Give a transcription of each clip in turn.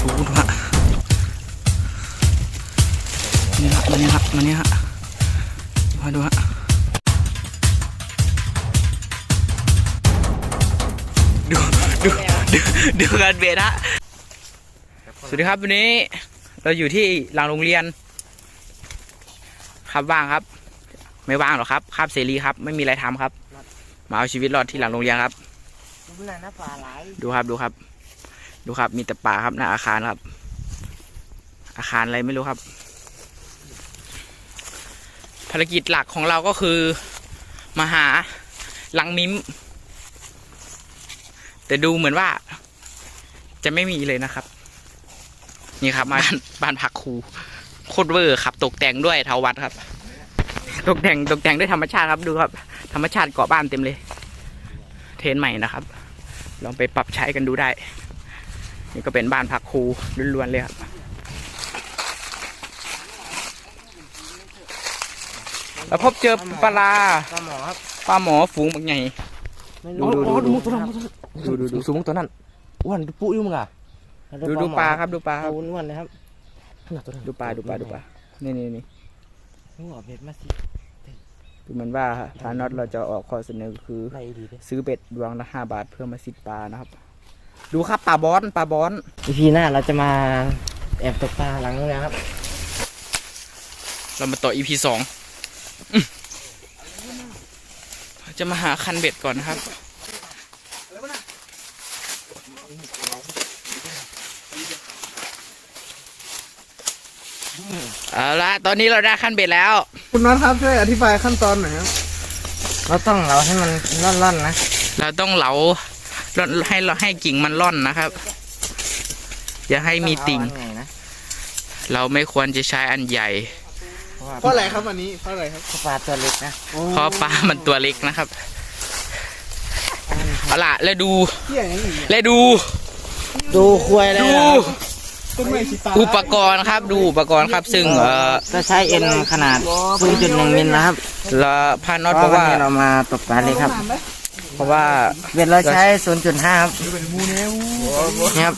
ดูฮะนี่ฮะมันนี่ฮะมันนี่ฮะมาดูฮะดูดูดูดูการเบรฮะสวัสดีครับวันนี้ เราอยู่ที่หลังโรงเรียน ครับว่างครับ ไม่ว่างหรอกครับคาบเสรีครับ ไม่มีอะไรทำครับ มาเอาชีวิตรอดที่หลังโรงเรียนครับดูหน้าหน้าปลาไหลดูครับดูครับ ดูครับ มีแต่ป่าครับหน้าอาคารครับ อาคารอะไรไม่รู้ครับ ภารกิจหลักของเราก็คือมาหาลังมิม แต่ดูเหมือนว่า จะไม่มีเลยนะครับ นี่ครับมาบ้านพักครูโคตรเวอร์ครับ ตกแต่งด้วยเทาวัดครับ ตกแต่งตกแต่งด้วยธรรมชาติครับดูครับ ธรรมชาติเกาะบ้านเต็มเลย เทรนใหม่นะครับ ลองไปปรับใช้กันดูได้ นี่ก็เป็นบ้านพักครูล้วนๆเลยครับแล้วพบเจอปลาปลาหมอครับปลาหมอฝูงบางใหญ่ไม่ดูรู้ดูดูดูมุกตัวนั้นดูดูดูสูงมุกตัวนั้นอ้วนดูปุ๊อยู่มึงอะดูดูปลาครับดูปลาครับอ้วนๆเลยครับขนาดตัวนั้นดูปลาดูปลาดูปลานี่นี่นี่หัวเบ็ดมาสิดูเหมือนว่าทางน็อตเราจะออกข้อเสนอคือไรดีเลยซื้อเบ็ดดวงละห้าบาทเพื่อมาซิดปลานะครับ ดูครับปลาบอนปลาบอนอีพีหน้าเราจะมาแอบตกปลาหลังนู้นนะครับ เรามาต่อ EP สองจะมาหาคันเบ็ดก่อนนะครับเอาละตอนนี้เราได้คันเบ็ดแล้ว คุณน็อตครับช่วยอธิบายขั้นตอนหน่อยครับ เราต้องเราให้มันร่อนๆนะ เราต้องเหลาร่อน ให้เราให้กิ่งมันร่อนนะครับ อย่าให้มีติ่งเอาอันไหนนะเราไม่ควรจะใช้อันใหญ่ เพราะอะไรครับอันนี้เพราะอะไรครับเพราะปลาตัวเล็กนะเพราะปลามันตัวเล็กนะครับ เอาล่ะแล้วดูเที่ยอย่างนี้แล้วดู ดูควายเลยดูนะครับต้นไม้สีตาอุปกรณ์ครับดูอุปกรณ์ครับ ซึ่งเอ่อจะใช้เอ็นขนาด0.1มิลนะครับเราพาน็อตเพเพราะราะว่าว่าเรามาตกปลาเล็กครับ เพราะว่าเบ็ดเราใช้ 0.5 ครับนี่ครับ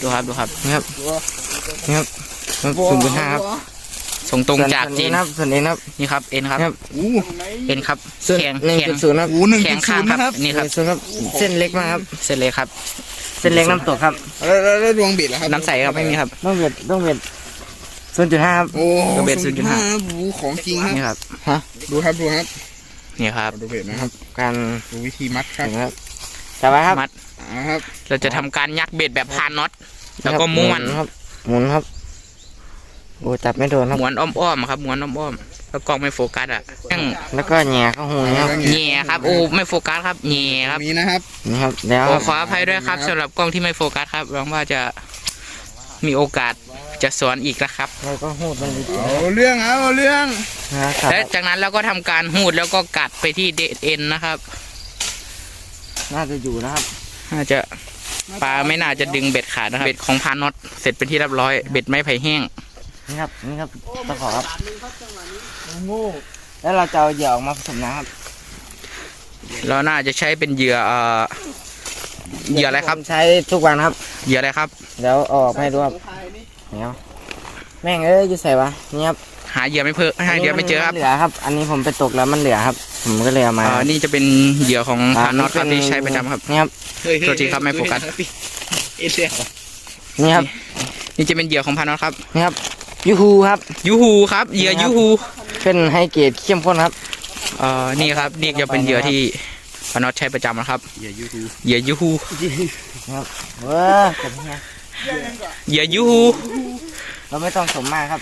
ดูครับดูครับนี่ครับนี่ครับศูนย์จุดห้าครับส่งตรงจากจีนส่วนนะครับส่วนนี้นะครับนี่ครับเอ็นครับครับอู้เอ็นครับส่วนแข็งหนึ่งแข็งจุดศูนย์ครับอู้หนึ่งแข็จุงดศูข้างนย์ครับนะครับนี่ครับส่วนครับเส้นเล็กมากครับเส้นเล็กครับ เส้นเล็กน้ำตกครับแล้วแล้วแล้วดวงบิดล่ะครับน้ำใสครับไม่มีครับต้องเบ็ดต้องเบ็ดศูนย์จุดห้าครับโอ้กระเบ็ด0.5บูของจริงครับนี่ครับฮะดูครับดูครับ นี่ครับ ดูเบ็ดนะครับ การดูวิธีมัดครับอย่างนี้ครับจับไว้ครับมัดอ่าครับ เราจะทำการยักเบ็ดแบบพานน็อต แล้วก็ม้วน หครับ หมุนครับ โอ้จับไม่โดนครับ ม้วนอ้อมๆครับม้วนอ้อมๆแล้วกล้องไม่โฟกัสอะยังแล้วก็แหย่เข้าหูนี่ครับแง่ครับโอ้ไม่โฟกัสครับแง่ครับ มีนะครับ นี่ครับ แล้วโอ้ขออภัยด้วยครับสำหรับกล้องที่ไม่โฟกัสครับหวังว่าจะมีโอกาส จะสอนอีกนะครับแล้วก็หูดมันดีเอาเรื่องครับเอาเรื่องนะครับและจากนั้นเราก็ทำการหูดแล้วก็กัดไปที่เดเอ็นนะครับ น่าจะอยู่นะครับ น่าจะปลาไม่น่าจะดึงเบ็ดขาดนะครับ เบ็ดของพานน็อตเสร็จเป็นที่เรียบร้อย เบ็ดไม้ไผ่แห้ง นี่ครับ นี่ครับตะขอครับโง่แล้วเราจะเอาเหยื่อออกมาผสมน้ำครับ เราน่าจะใช้เป็นเหยื่อเอ่อเหยื่ออะไรครับผมใช้ทุกวันครับ เหยื่ออะไรครับ เดี๋ยวเอาออกให้ดูครับ เดี๋ยวแม่งเอ้ยจะใส่วะนี่ครับหาเหยื่อไม่เพิ่มหาเหยื่อไม่เจอครับนเหลือครับ อันนี้ผมไปตกแล้วมันเหลือครับ ผมก็เลยเอามาเอ่อนี่จะเป็นเหยื่อของพานน็อตครับที่ใช้ประจำครับนี่ครับโทษทีครับไม่โฟกัส เอเชียนี่ครับนี่จะเป็นเหยื่อของพานน็อตครับนี่ครับยูฮูครับ ยูฮูครับเหยื่อยูฮูเป็นไฮเกรดเข้มข้นครับ เอ่อนี่ครับนี่จะเป็นเหยื่อที่พานน็อตใช้ประจำนะครับอย่ายูทูบเหยื่อยูฮูครับเว้อแต่เนี่ยเหยื่อยูฮู เราไม่ต้องผสมมากครับ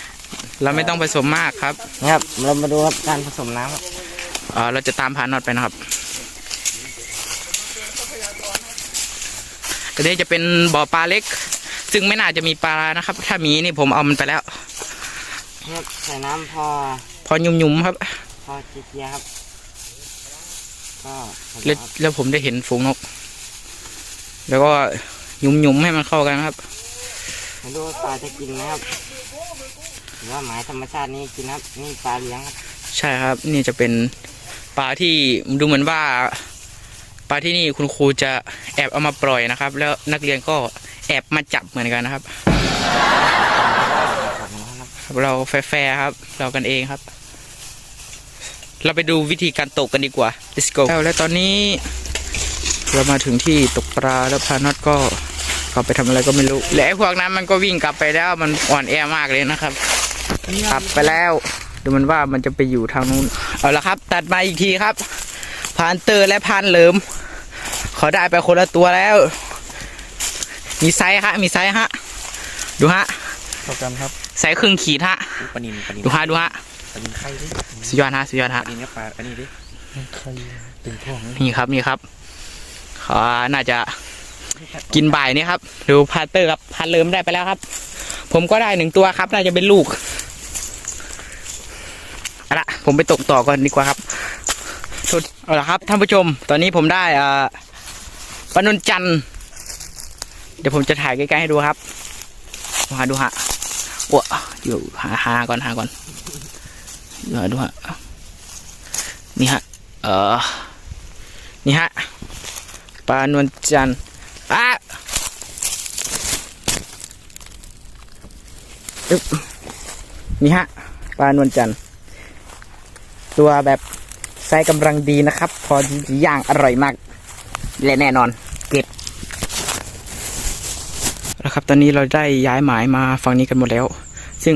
เราไม่ต้องผสมมากครับนี่ครับ เรามาดูครับการผสมน้ำครับเอ่อเราจะตามพานน็อตไปนะครับอันนี้จะเป็นบ่อปลาเล็ก ซึ่งไม่น่าจะมีปลานะครับ ถ้ามีนี่ผมเอามันไปแล้วนี่ครับใส่น้ำพอพอยุ่มๆครับ พอเจียๆครับ ก็แล้วแล้วผมได้เห็นฝูงนก แล้วก็ยุ่มๆให้มันเข้ากันครับ มาดูว่าปลาจะกินไหมครับหรือว่าหมายธรรมชาตินี่กินครับนี่ปลาเลี้ยงครับใช่ครับ นี่จะเป็นปลาที่ดูเหมือนว่าปลาที่นี่คุณครูจะแอบเอามาปล่อยนะครับ แล้วนักเรียนก็แอบมาจับเหมือนกันนะครับ เราแฟร์ๆครับ เรากันเองครับ เราไปดูวิธีการตกกันดีกว่า let's go แล้วตอนนี้ เรามาถึงที่ตกปลาแล้วพาน็อตก็ กลับไปทำอะไรก็ไม่รู้ และไอ้พวกนั้นมันก็วิ่งกลับไปแล้วมันอ่อนแอมากเลยนะครับกลับไปแล้วดูมันว่ามันจะไปอยู่ทางนู้นเอาละครับ ตัดมาอีกทีครับพานเตอร์และพานเหลิมเขาได้ไปคนละตัวแล้ว มีไซส์ฮะมีไซส์ฮะดูฮะเท่ากันครับไซส์ครึ่งขีดฮะปลานินปลานินดูฮะดูฮะปลานินไข่ดิสุดยอดฮะสุดยอดฮะปลานินเนี่ยปลาอันนี้ดิใครเป็นพ่อไหมนี่ครับนี่ครับเขาน่าจะ กินบ่ายนี่ครับดูพาเตอร์ครับพาเลิมได้ไปแล้วครับ ผมก็ได้หนึ่งตัวครับ น่าจะเป็นลูกอาละผมไปตกต่อก่อนดีกว่าครับทุดเอาละครับท่านผู้ชม ตอนนี้ผมได้อ่าปนนจันเดี๋ยวผมจะถ่ายใกล้ๆให้ดูครับดูฮะดูฮะอ้วอยู่หาหาก่อนหาก่อนดูฮะดูฮะนี่ฮะเออนี่ฮะปลานวลจันทร์อะอึ๊บ นี่ฮะปลานวลจันทร์ตัวแบบไซส์กำลังดีนะครับ พอที่จะย่างอร่อยมาก และแน่นอน เก็บแล้วครับ ตอนนี้เราได้ย้ายหมายมาฝั่งนี้กันหมดแล้ว ซึ่ง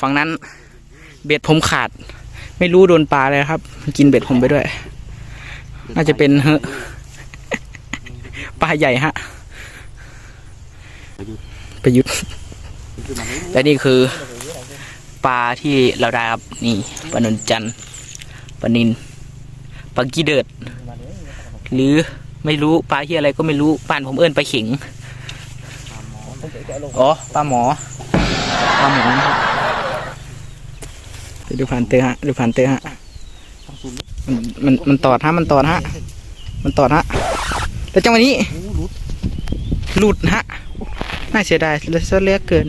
ฝั่งนั้นเบ็ดผมขาด ไม่รู้โดนปลาอะไรครับ กินเบ็ดผมไปด้วย น่าจะเป็นเฮอปลาใหญ่ฮะประยุทธ์ และนี่คือปลาที่เราได้ครับนี่ปลานนจันปลานินปลากี้เดิด หรือไม่รู้ปลาที่อะไรก็ไม่รู้บ้านผมเอิ้นปลาเข็งอ๋อปลาหมอปลาหมอดูผ่านเตอฮะดูผ่านเตอฮะมันมันมันตอดฮะมันตอดฮะมันตอดฮะแล้วจังหวะนี้หลุดฮะ น่าเสียดายเหลยซะเหลือกเกิน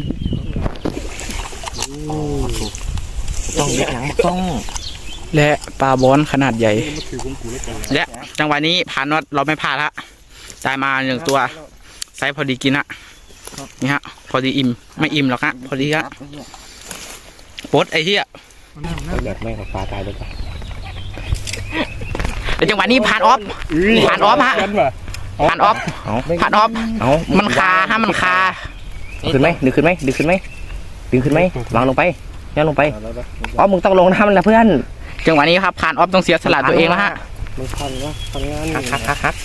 ต้องเล็กหนังต้อง และปลาบอนขนาดใหญ่มันถือของกูแล้วกันและจังหวะนี้ผ่านน็อตเราไม่พลาดฮะได้มาหนึ่งตัวไซส์พอดีกินฮะนี่ฮะ พอดีอิ่ม ไม่อิ่มหรอกฮะพอดีฮะปลดไอ้เหี้ยแบบแม่กับปลาตายเลยป่ะแล้วจังหวะนี้ผ่านออฟผ่านออฟฮะ กันป่ะผ่านออฟเอาผ่านออฟเอามันคาฮะมันคาขึ้นไหมดึงขึ้นไหมดึงขึ้นไหมดึงขึ้นไหมวางลงไปย่างลงไปอ๋อมึงต้องลงน้ำมันนะเพื่อนจังหวะนี้ครับผ่านออฟต้องเสียสละตัวเองแล้วฮะมึงพันวะพันงานฮักฮักฮักฮัก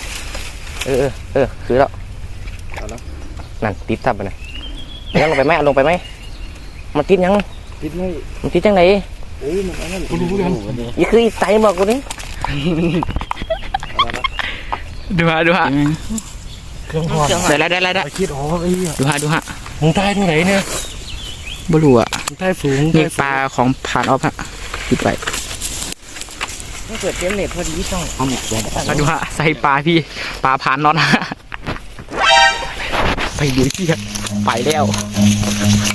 เออเออเออคือแล้วนั่นติดทับไปนะย่างลงไปไหมเอาลงไปไหมมันติดยังติดไม่มันติดจังไหนเอ้ยมันอันนั้นกูรู้กันยี่คืออีไตบอกกูนี่ ดูฮะดูฮะเครื่องทอดได้แล้วได้แล้วได้ไอ้คิดอ๋อไอ้เหี้ยดูฮะดูฮะมึงใต้เท่าไหร่เนี่ยบลูอะมึงใต้สูงนี่ปลาของผ่านออฟฮะปิดไว้ถ้าเกิดเกมเน็ตพอดีต้องเอาหมึกแดงมาดูฮะใส่ปลาพี่ปลาผ่านน็อตฮะไปดูที่ฮะไปแล้ว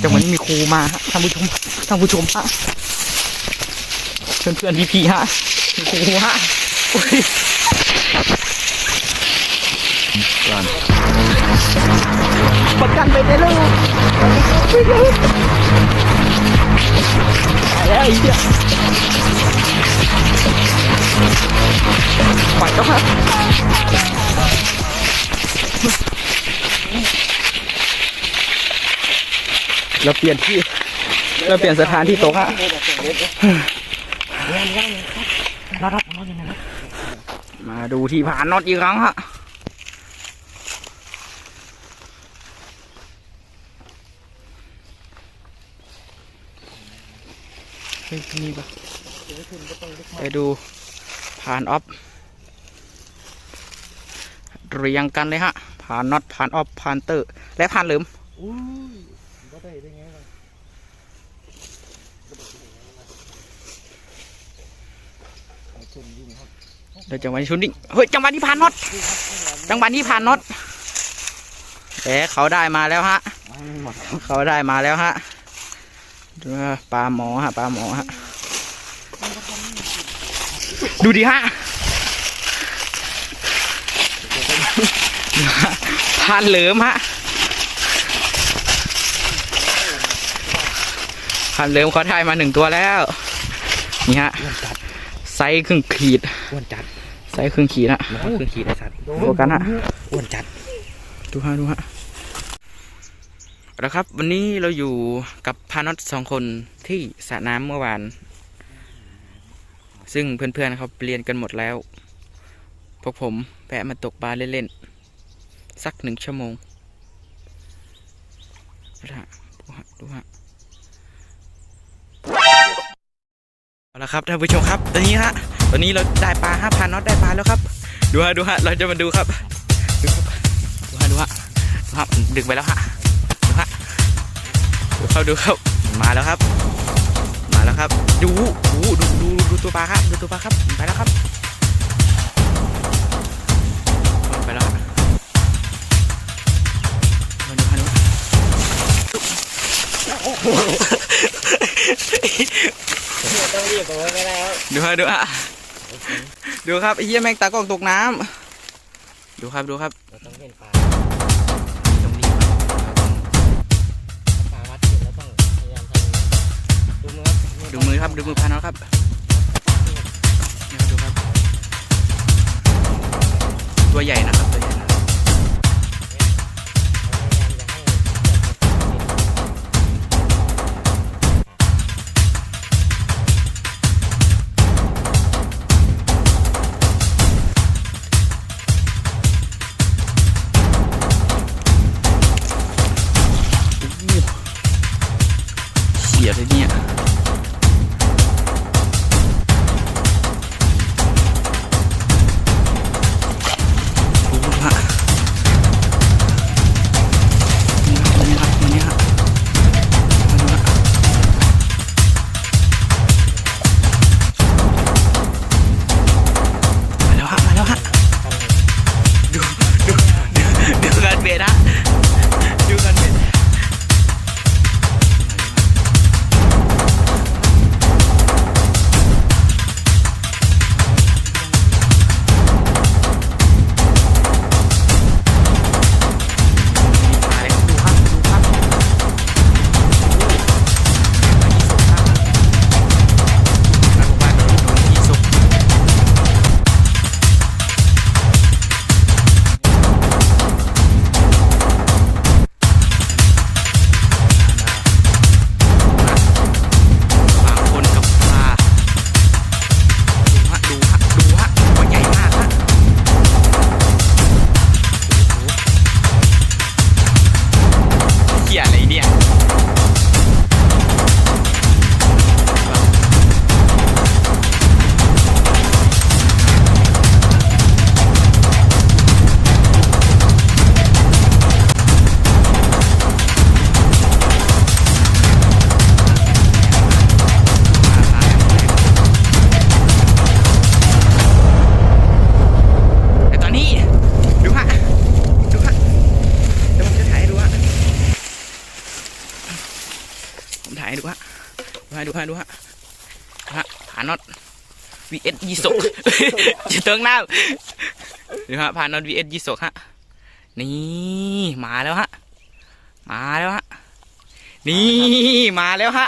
จังหวะนี้มีครูมาฮะท่านผู้ชมท่านผู้ชมฮะเพื่อนเพื่อนพี่พี่ๆฮะมีครูฮะ โอ้ยประกันไปได้ลูกไปเลยไปแล้วไอ้เหี้ยปล่อยแล้วครับเราเปลี่ยนที่ เราเปลี่ยนสถานที่ตกฮะมาดูที่ผ่านน็อตอีกครั้งฮะ เฮ้ยนี่ปะไปดูผ่านออฟเรียงกันเลยฮะ ผ่านน็อตผ่านออฟผ่านเตอร์ และผ่านเหลิมอุ้ยก็ได้ได้ไงวะเดี๋ยวจังหวะนี้ชุนดิ้งเฮ้ยจังหวะนี้ผ่านน็อตจังหวะนี้ผ่านน็อตแต่เขาได้มาแล้วฮะเขาได้มาแล้วฮะดูฮะ ปลาหมอฮะปลาหมอฮะดูดิฮะผ่านเหลิมฮะพันเลิมเขาได้มาหนึ่งตัวแล้ว นี่ฮะอ้วนจัดไซส์ครึ่งขีดอ้วนจัดไซส์ครึ่งขีดอะมันก็คือขีดไอ้สัตว์โฟกัสฮะอ้วนจัด ดูฮะดูฮะ แล้วครับ วันนี้เราอยู่กับพานอตสองคนที่สระน้ำเมื่อวาน ซึ่งเพื่อนๆเขาเรียนกันหมดแล้ว พวกผมแปะมาตกปลาเล่นๆ สักหนึ่งชั่วโมงดูฮะดูฮะเอาละครับท่านผู้ชมครับ ตอนนี้ฮะ ตอนนี้เราได้ปลาห้าพันน็อตได้ปลาแล้วครับ ดูฮะดูฮะ เราจะมาดูครับ ดูครับ ดูฮะดูฮะดูฮะดึงไปแล้วฮะ เข้าดูเข้ามาแล้วครับ มาแล้วครับ ดูดูดูดูดูตัวปลาครับดูตัวปลาครับไปแล้วครับไปแล้วฮะมาดูฮะดูฮะต้องรีบตัวไปแล้วดูฮะดูฮะดูครับไอ้เหี้ยแม่งตากล้องตกน้ำดูครับดูครับเราต้องเห็นปลา ดูมือดูมือครับดูมือพาน้อครับนี่ครับดูครับ ตัวใหญ่นะครับตัวใหญ่นะเสียเลยเนี่ย ดูฮะดูฮะดูฮะดูฮะผาน็อต vs ยี่สกจะเติงน้ำดูฮะผาน็อต vs ยี่สกฮะนี่มาแล้วฮะมาแล้วฮะนี่มาแล้วฮะ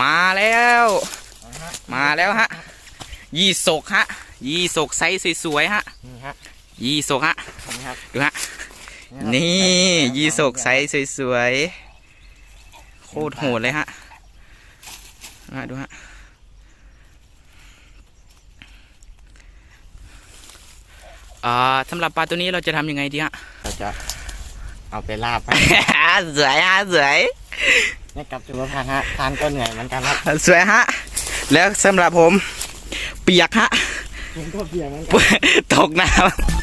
มาแล้ว มาแล้วฮะยี่สกฮะยี่สกไซส์สวยๆฮะนี่ฮะยี่สกฮะนี่ครับดูฮะนี่ยี่สกไซส์สวยๆโคตรโหดเลยฮะ มาดูฮะอ่าสำหรับปลาตัวนี้เราจะทำยังไงดีฮะ เราจะเอาไปลาบไปสวยฮะสวยนี่กลับจุลพันธ์ฮะ ทานก็เหนื่อยเหมือนกันครับ สวยฮะ แล้วสำหรับผม เปียกฮะผมก็เพียงเหมือนกันตกน้ำ